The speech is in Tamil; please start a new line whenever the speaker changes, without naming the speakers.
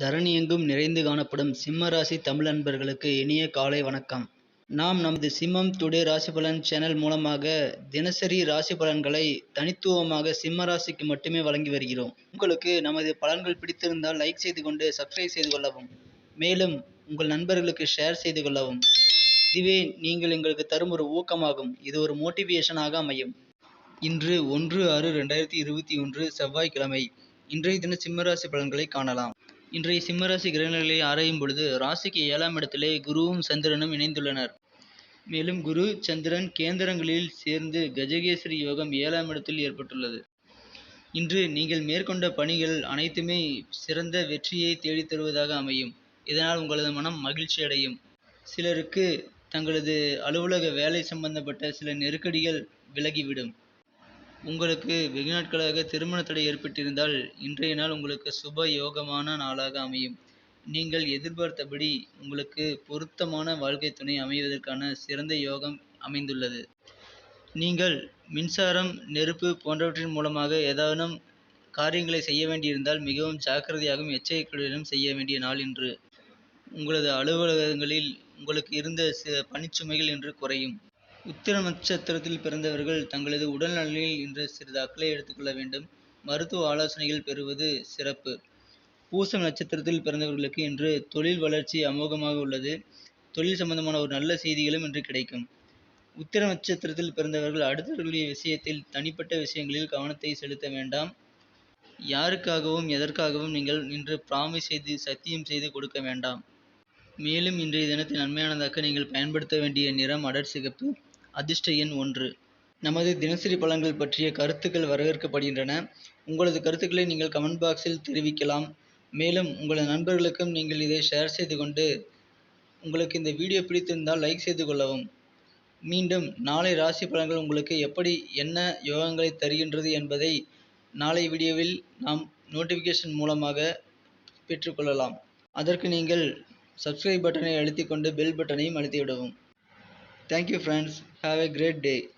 தரணி எங்கும் நிறைந்து காணப்படும் சிம்ம ராசி தமிழ் அன்பர்களுக்கு இனிய காலை வணக்கம். நாம் நமது சிம்மம் டுடே ராசி பலன் சேனல் மூலமாக தினசரி ராசி பலன்களை தனித்துவமாக சிம்ம ராசிக்கு மட்டுமே வழங்கி வருகிறோம். உங்களுக்கு நமது பலன்கள் பிடித்திருந்தால் லைக் செய்து கொண்டு சப்ஸ்கிரைப் செய்து கொள்ளவும். மேலும் உங்கள் நண்பர்களுக்கு ஷேர் செய்து கொள்ளவும். இதுவே நீங்கள் எங்களுக்கு தரும் ஒரு ஊக்கமாகும். இது ஒரு மோட்டிவேஷனாக அமையும். இன்று ஒன்று ஆறு ரெண்டாயிரத்தி இருபத்தி ஒன்று செவ்வாய்க்கிழமை. இன்றைய தின சிம்மராசி பலன்களை காணலாம். இன்றைய சிம்மராசி கிரகநிலையை ஆராயும் பொழுது ராசிக்கு ஏழாம் இடத்திலே குருவும் சந்திரனும் இணைந்துள்ளனர். மேலும் குரு சந்திரன் கேந்திரங்களில் சேர்ந்து கஜகேசரி யோகம் ஏழாம் இடத்தில் ஏற்பட்டுள்ளது. இன்று நீங்கள் மேற்கொண்ட பணிகள் அனைத்துமே சிறந்த வெற்றியை தேடித்தருவதாக அமையும். இதனால் உங்களது மனம் மகிழ்ச்சி அடையும். சிலருக்கு தங்களது அலுவலக வேலை சம்பந்தப்பட்ட சில நெருக்கடிகள் விலகிவிடும். உங்களுக்கு வெகு நாட்களாக திருமண தடை ஏற்பட்டிருந்தால் இன்றைய நாள் உங்களுக்கு சுப யோகமான நாளாக அமையும். நீங்கள் எதிர்பார்த்தபடி உங்களுக்கு பொருத்தமான வாழ்க்கை துணை அமைவதற்கான சிறந்த யோகம் அமைந்துள்ளது. நீங்கள் மின்சாரம் நெருப்பு போன்றவற்றின் மூலமாக ஏதானும் காரியங்களை செய்ய வேண்டியிருந்தால் மிகவும் ஜாக்கிரதையாகவும் எச்சரிக்கையுடனும் செய்ய வேண்டிய நாள் இன்று. உங்களது அலுவலகங்களில் உங்களுக்கு இருந்த சில பணிச்சுமைகள் இன்று குறையும். உத்திர நட்சத்திரத்தில் பிறந்தவர்கள் தங்களது உடல் நலனில் இன்று சிறிது அக்கறை எடுத்துக்கொள்ள வேண்டும். மருத்துவ ஆலோசனைகள் பெறுவது சிறப்பு. பூசம் நட்சத்திரத்தில் பிறந்தவர்களுக்கு இன்று தொழில் வளர்ச்சி அமோகமாக உள்ளது. தொழில் சம்பந்தமான ஒரு நல்ல செய்திகளும் இன்று கிடைக்கும். உத்திர நட்சத்திரத்தில் பிறந்தவர்கள் அடுத்தவர்களுடைய விஷயத்தில் தனிப்பட்ட விஷயங்களில் கவனத்தை செலுத்த வேண்டாம். யாருக்காகவும் எதற்காகவும் நீங்கள் இன்று ப்ராமிஸ் செய்து சத்தியம் செய்து கொடுக்க வேண்டாம். மேலும் இன்றைய தினத்தை நன்மையானதாக்க நீங்கள் பயன்படுத்த வேண்டிய நிறம் அடர் சிகப்பு. அதிர்ஷ்ட எண் ஒன்று. நமது தினசரி பலன்கள் பற்றிய கருத்துக்கள் வரவேற்கப்படுகின்றன. உங்களது கருத்துக்களை நீங்கள் கமெண்ட் பாக்ஸில் தெரிவிக்கலாம். மேலும் உங்களது நண்பர்களுக்கும் நீங்கள் இதை ஷேர் செய்து கொண்டு உங்களுக்கு இந்த வீடியோ பிடித்திருந்தால் லைக் செய்து கொள்ளவும். மீண்டும் நாளை ராசி பலன்கள் உங்களுக்கு எப்படி என்ன யோகங்களை தருகின்றது என்பதை நாளை வீடியோவில் நாம் நோட்டிஃபிகேஷன் மூலமாக பெற்றுக்கொள்ளலாம். அதற்கு நீங்கள் சப்ஸ்கிரைப் பட்டனை அழுத்திக் கொண்டு பெல் பட்டனையும் அழுத்திவிடவும். Thank you, friends. Have a great day.